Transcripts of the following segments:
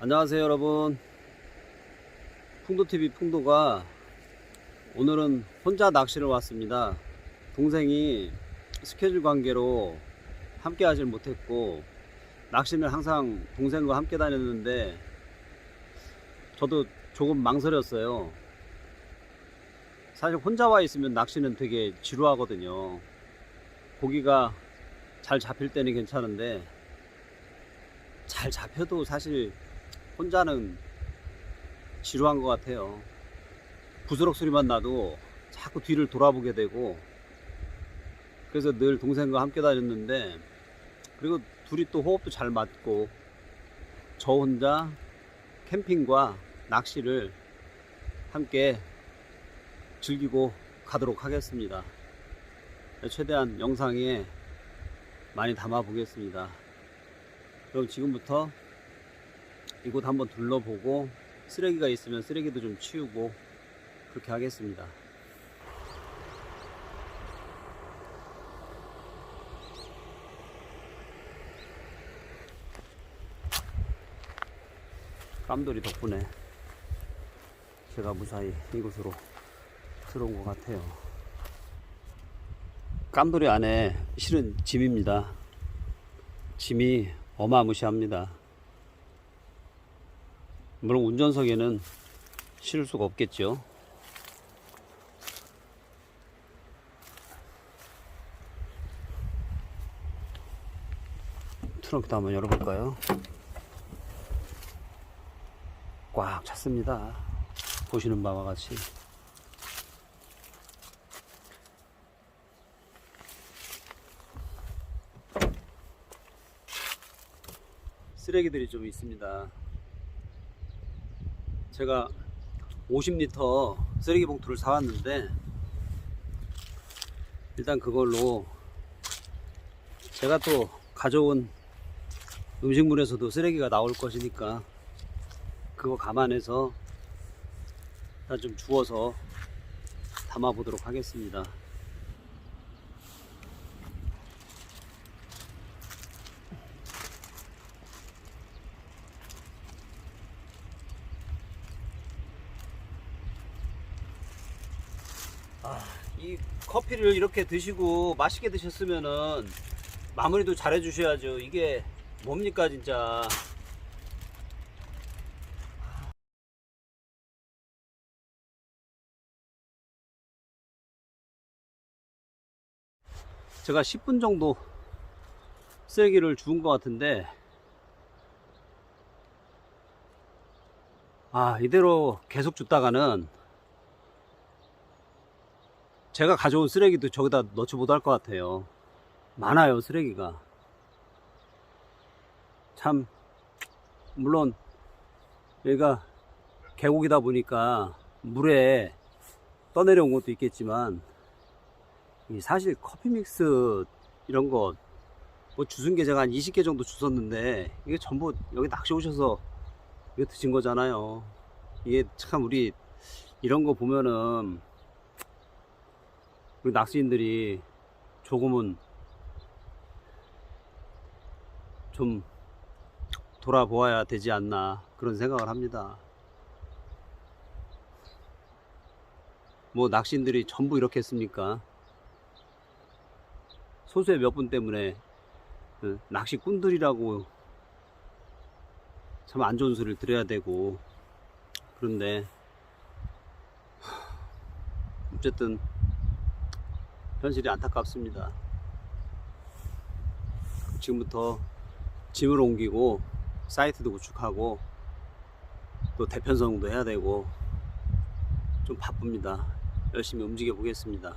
안녕하세요 여러분. 풍도TV 풍도가 오늘은 혼자 낚시를 왔습니다. 동생이 스케줄 관계로 함께 하질 못했고 낚시는 항상 동생과 함께 다녔는데 저도 조금 망설였어요. 사실 혼자 와 있으면 낚시는 되게 지루하거든요. 고기가 잘 잡힐 때는 괜찮은데 잘 잡혀도 사실 혼자는 지루한 것 같아요. 부스럭 소리만 나도 자꾸 뒤를 돌아보게 되고 그래서 늘 동생과 함께 다녔는데 그리고 둘이 또 호흡도 잘 맞고 저 혼자 캠핑과 낚시를 함께 즐기고 가도록 하겠습니다. 최대한 영상에 많이 담아 보겠습니다. 그럼 지금부터 이곳 한번 둘러보고 쓰레기가 있으면 쓰레기도 좀 치우고 그렇게 하겠습니다. 깜돌이 덕분에 제가 무사히 이곳으로 들어온 것 같아요. 깜돌이 안에 실은 짐입니다. 짐이 어마무시합니다. 물론 운전석에는 실을 수가 없겠죠. 트렁크도 한번 열어볼까요? 꽉 찼습니다. 보시는 바와 같이. 쓰레기들이 좀 있습니다. 제가 50리터 쓰레기 봉투를 사왔는데 일단 그걸로 제가 또 가져온 음식물에서도 쓰레기가 나올 것이니까 그거 감안해서 일단 좀 주워서 담아 보도록 하겠습니다. 이 커피를 이렇게 드시고 맛있게 드셨으면은 마무리도 잘 해주셔야죠. 이게 뭡니까 진짜. 제가 10분 정도 쓰레기를 주운 것 같은데 아 이대로 계속 줬다가는 제가 가져온 쓰레기도 저기다 넣지 못할 것 같아요. 많아요, 쓰레기가. 참, 물론, 여기가 계곡이다 보니까 물에 떠내려온 것도 있겠지만, 이 사실 커피 믹스 이런 거, 뭐 주순 게 제가 한 20개 정도 주웠는데, 이게 전부 여기 낚시 오셔서 이거 드신 거잖아요. 이게 참 우리 이런 거 보면은 우리 낚시인들이 조금은 좀 돌아보아야 되지 않나 그런 생각을 합니다. 뭐 낚시인들이 전부 이렇게 했습니까? 소수의 몇 분 때문에 그 낚시꾼들이라고 참 안 좋은 소리를 들어야 되고 그런데 어쨌든 현실이 안타깝습니다. 지금부터 짐을 옮기고 사이트도 구축하고 또 대편성도 해야 되고 좀 바쁩니다. 열심히 움직여 보겠습니다.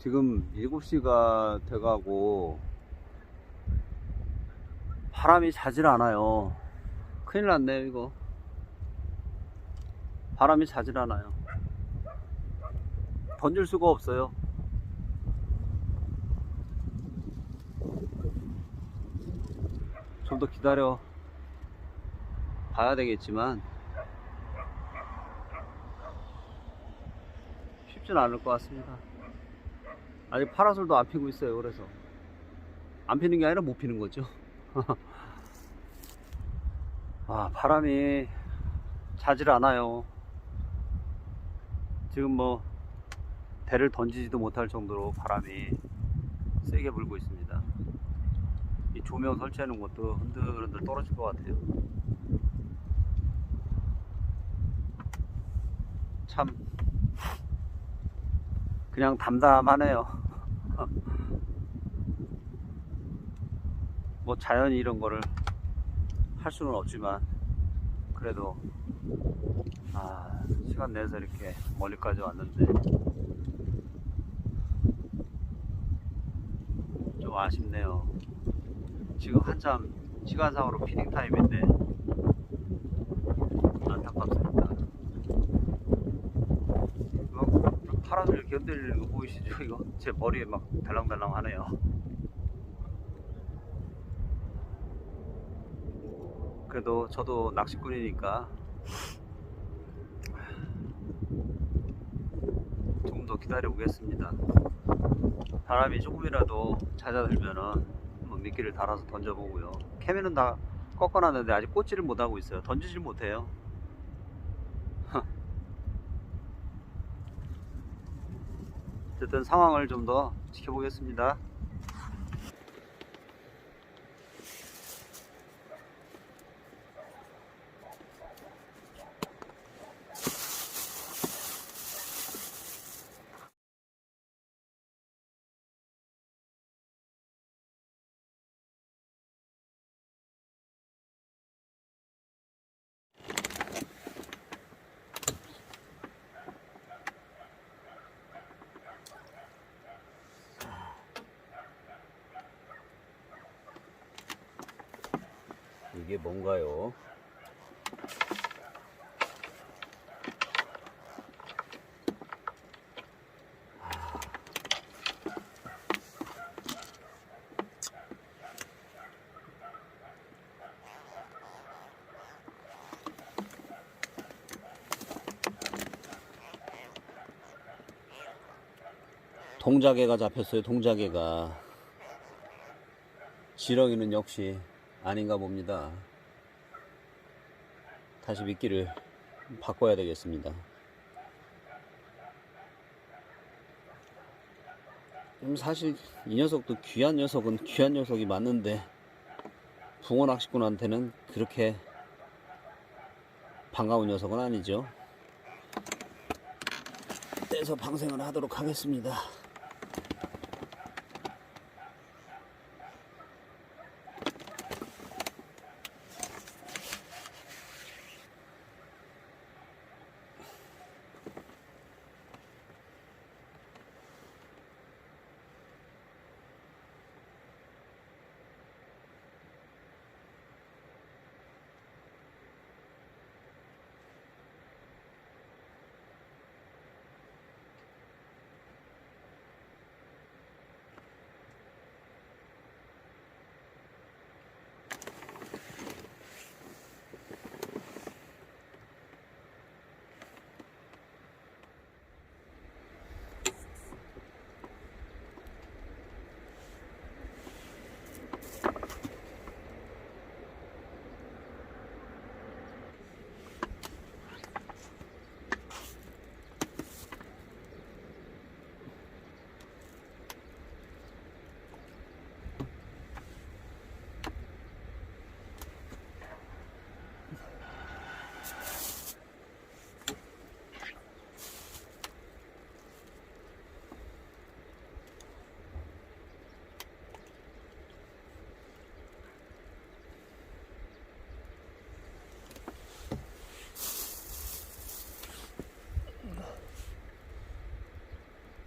지금 7시가 돼가고 바람이 자질 않아요. 큰일 났네요, 이거. 바람이 자질 않아요. 던질 수가 없어요. 좀 더 기다려 봐야 되겠지만 쉽진 않을 것 같습니다. 아직 파라솔도 안 피고 있어요. 그래서 안 피는 게 아니라 못 피는 거죠. 아 바람이 자질 않아요. 지금 뭐 대를 던지지도 못할 정도로 바람이 세게 불고 있습니다. 이 조명 설치하는 것도 흔들흔들 떨어질 것 같아요. 참 그냥 담담하네요. 뭐 자연이 이런 거를 할 수는 없지만 그래도 아 시간 내서 이렇게 멀리까지 왔는데 좀 아쉽네요. 지금 한참 시간상으로 피딩 타임인데 안타깝습니다. 이거 파란을 이렇게 흔들리는 거 보이시죠? 이거 제 머리에 막 달랑달랑 하네요. 그래도 저도 낚시꾼이니까 조금 더 기다려 보겠습니다. 바람이 조금이라도 잦아들면은 뭐 미끼를 달아서 던져보고요. 캐면은 다 꺾어놨는데 아직 꽂지를 못하고 있어요. 던지질 못해요. 어쨌든 상황을 좀 더 지켜보겠습니다. 이게 뭔가요? 동자개가 잡혔어요. 동자개가 지렁이는 역시 아닌가 봅니다. 다시 미끼를 바꿔야 되겠습니다. 음, 사실 이 녀석도 귀한 녀석은 귀한 녀석이 맞는데 붕어 낚시꾼한테는 그렇게 반가운 녀석은 아니죠. 떼서 방생을 하도록 하겠습니다.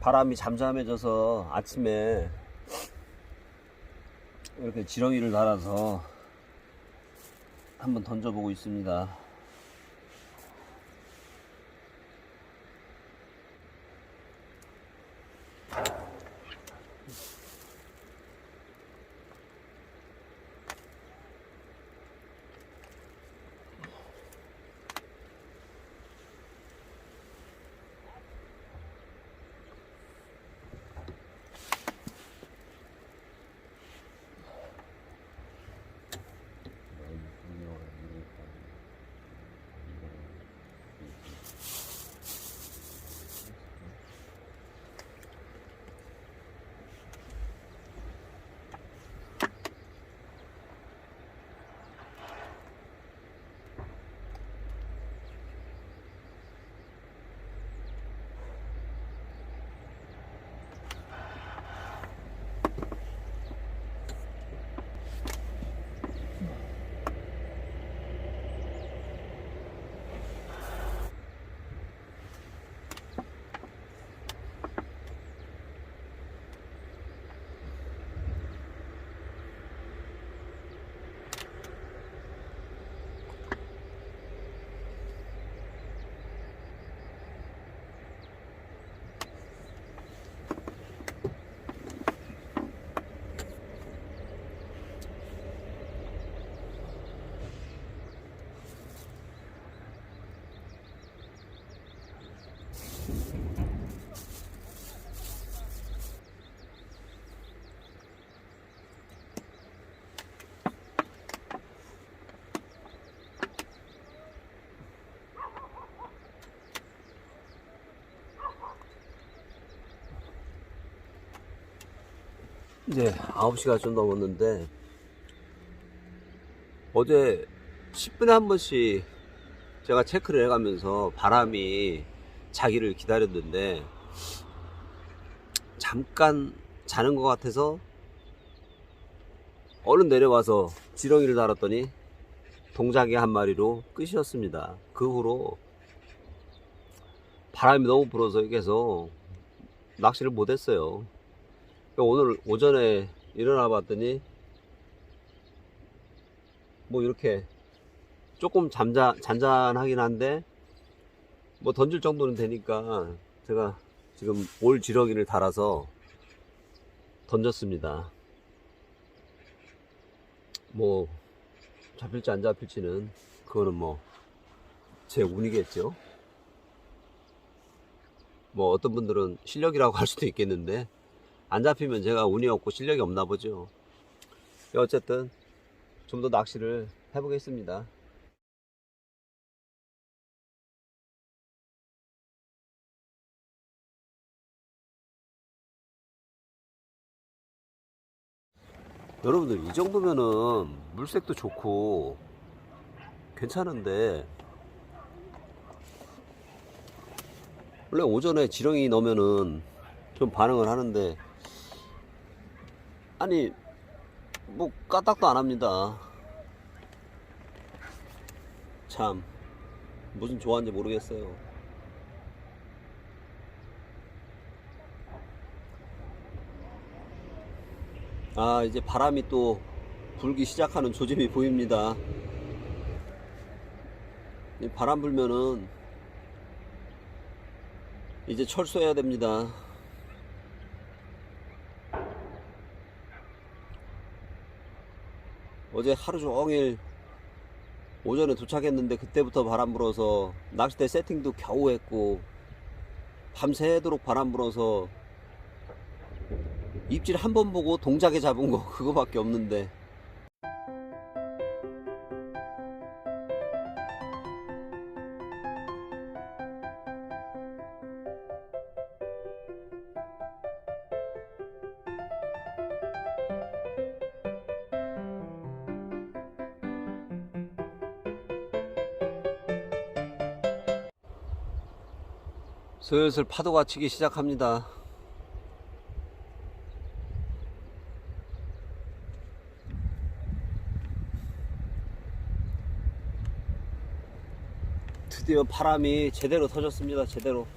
바람이 잠잠해져서 아침에 이렇게 지렁이를 달아서 한번 던져보고 있습니다. 이제 9시가 좀 넘었는데 어제 10분에 한 번씩 제가 체크를 해가면서 바람이 자기를 기다렸는데 잠깐 자는 것 같아서 얼른 내려와서 지렁이를 달았더니 동작이 한 마리로 끝이었습니다. 그 후로 바람이 너무 불어서 계속 낚시를 못했어요. 오늘 오전에 일어나 봤더니 뭐 이렇게 조금 잠자, 잔잔하긴 한데 뭐 던질 정도는 되니까 제가 지금 올 지렁이를 달아서 던졌습니다. 뭐 잡힐지 안 잡힐지는 그거는 뭐 제 운이겠죠. 뭐 어떤 분들은 실력이라고 할 수도 있겠는데 안 잡히면 제가 운이 없고 실력이 없나 보죠. 어쨌든 좀 더 낚시를 해보겠습니다. 여러분들 이 정도면은 물색도 좋고 괜찮은데 원래 오전에 지렁이 넣으면은 좀 반응을 하는데 아니 뭐 까딱도 안 합니다. 참 무슨 좋아하는지 모르겠어요. 아 이제 바람이 또 불기 시작하는 조짐이 보입니다. 이 바람 불면은 이제 철수해야 됩니다 어제 하루 종일 오전에 도착했는데 그때부터 바람 불어서 낚싯대 세팅도 겨우 했고 밤새도록 바람 불어서 입질 한 번 보고 동작에 잡은 거 그거밖에 없는데 슬슬 파도가 치기 시작합니다. 드디어 바람이 제대로 터졌습니다. 제대로.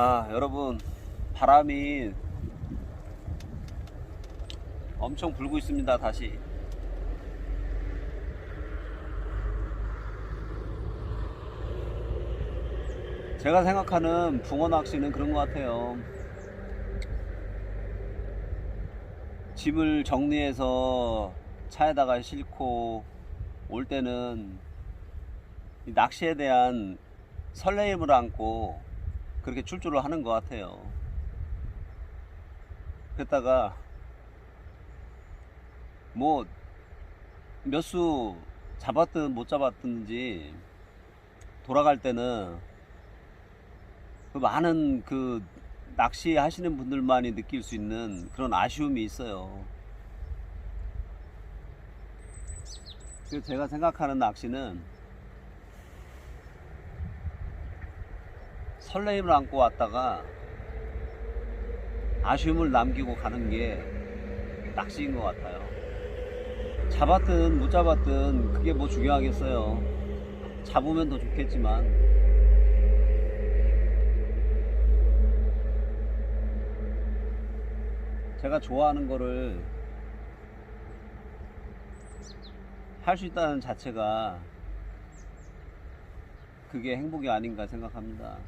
아, 여러분, 바람이 엄청 불고 있습니다, 다시. 제가 생각하는 붕어 낚시는 그런 것 같아요. 짐을 정리해서 차에다가 싣고 올 때는 이 낚시에 대한 설레임을 안고 그렇게 출조를 하는 것 같아요. 그랬다가 뭐 몇 수 잡았든 못 잡았든지 돌아갈 때는 그 많은 그 낚시 하시는 분들만이 느낄 수 있는 그런 아쉬움이 있어요. 제가 생각하는 낚시는 설레임을 안고 왔다가 아쉬움을 남기고 가는 게 낚시인 것 같아요. 잡았든 못 잡았든 그게 뭐 중요하겠어요. 잡으면 더 좋겠지만 제가 좋아하는 거를 할 수 있다는 자체가 그게 행복이 아닌가 생각합니다.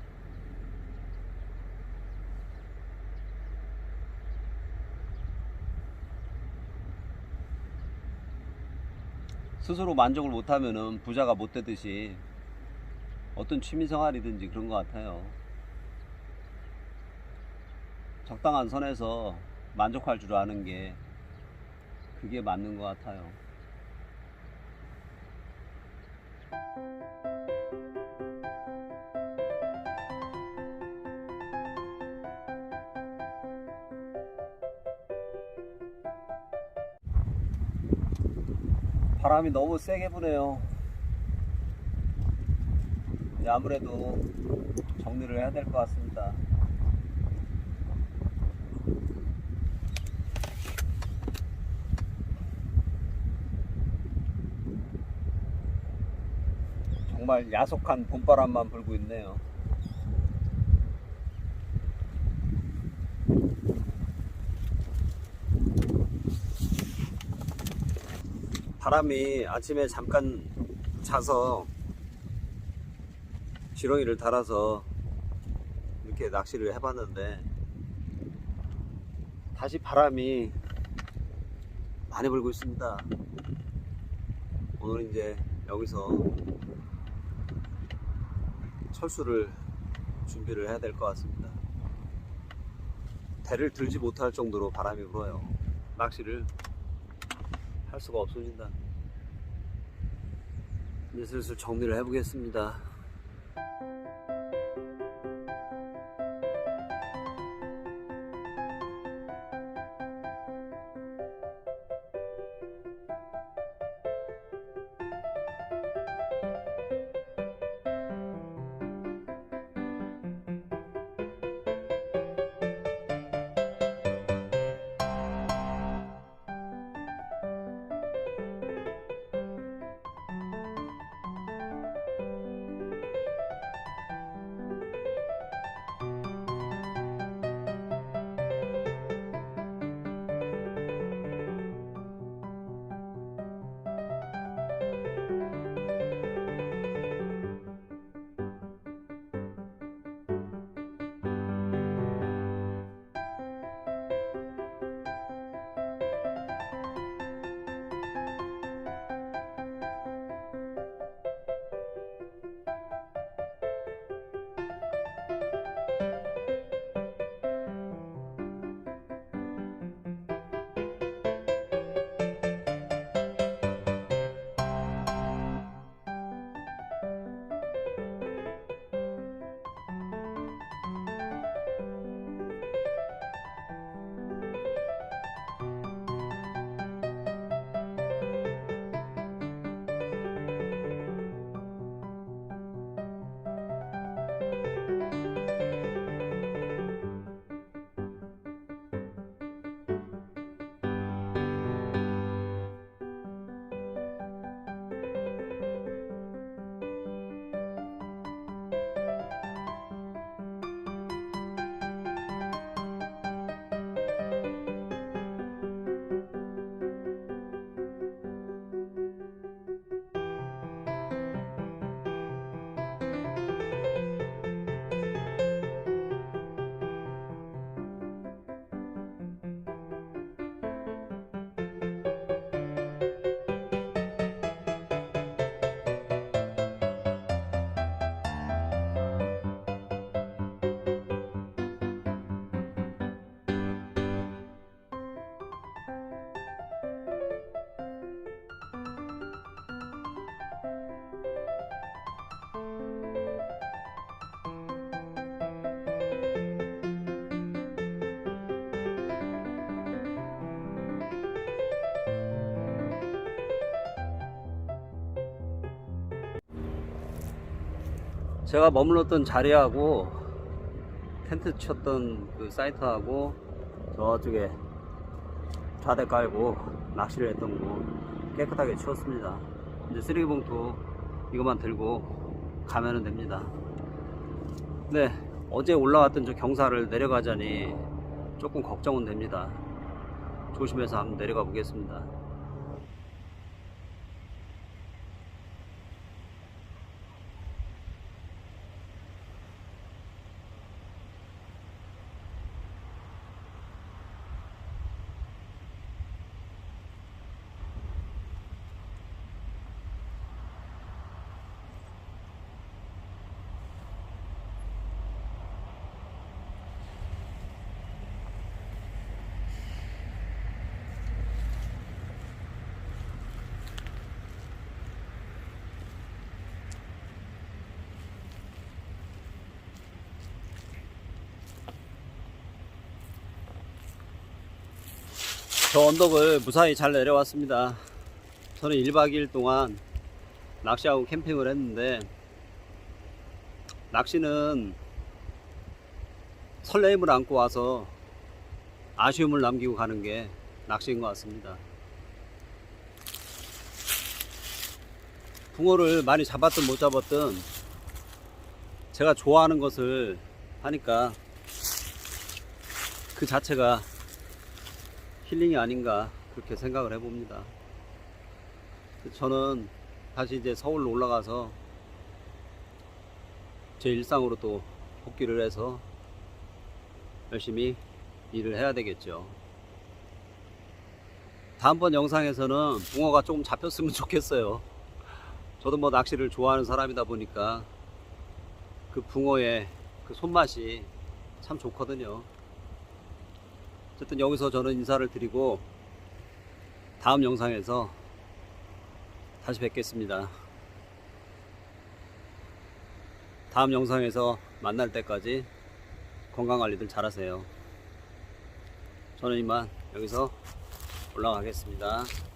스스로 만족을 못하면은 부자가 못 되듯이 어떤 취미 생활이든지 그런 것 같아요. 적당한 선에서 만족할 줄 아는 게 그게 맞는 것 같아요. 바람이 너무 세게 부네요. 이제 아무래도 정리를 해야 될 것 같습니다. 정말 야속한 봄바람만 불고 있네요. 바람이 아침에 잠깐 자서 지렁이를 달아서 이렇게 낚시를 해봤는데 다시 바람이 많이 불고 있습니다. 오늘 이제 여기서 철수를 준비를 해야 될 것 같습니다. 배를 들지 못할 정도로 바람이 불어요. 낚시를 할 수가 없습니다. 이제 슬슬 정리를 해보겠습니다. 제가 머물렀던 자리하고 텐트 쳤던 그 사이트하고 저쪽에 좌대 깔고 낚시를 했던 거 깨끗하게 치웠습니다. 이제 쓰레기 봉투 이것만 들고 가면은 됩니다. 네, 어제 올라왔던 저 경사를 내려가자니 조금 걱정은 됩니다. 조심해서 한번 내려가 보겠습니다. 저 언덕을 무사히 잘 내려왔습니다. 저는 1박 2일 동안 낚시하고 캠핑을 했는데 낚시는 설레임을 안고 와서 아쉬움을 남기고 가는 게 낚시인 것 같습니다. 붕어를 많이 잡았든 못 잡았든 제가 좋아하는 것을 하니까 그 자체가 힐링이 아닌가 그렇게 생각을 해봅니다. 저는 다시 이제 서울로 올라가서 제 일상으로 또 복귀를 해서 열심히 일을 해야 되겠죠. 다음번 영상에서는 붕어가 조금 잡혔으면 좋겠어요. 저도 뭐 낚시를 좋아하는 사람이다 보니까 그 붕어의 그 손맛이 참 좋거든요. 어쨌든 여기서 저는 인사를 드리고 다음 영상에서 다시 뵙겠습니다. 다음 영상에서 만날 때까지 건강관리들 잘하세요. 저는 이만 여기서 올라가겠습니다.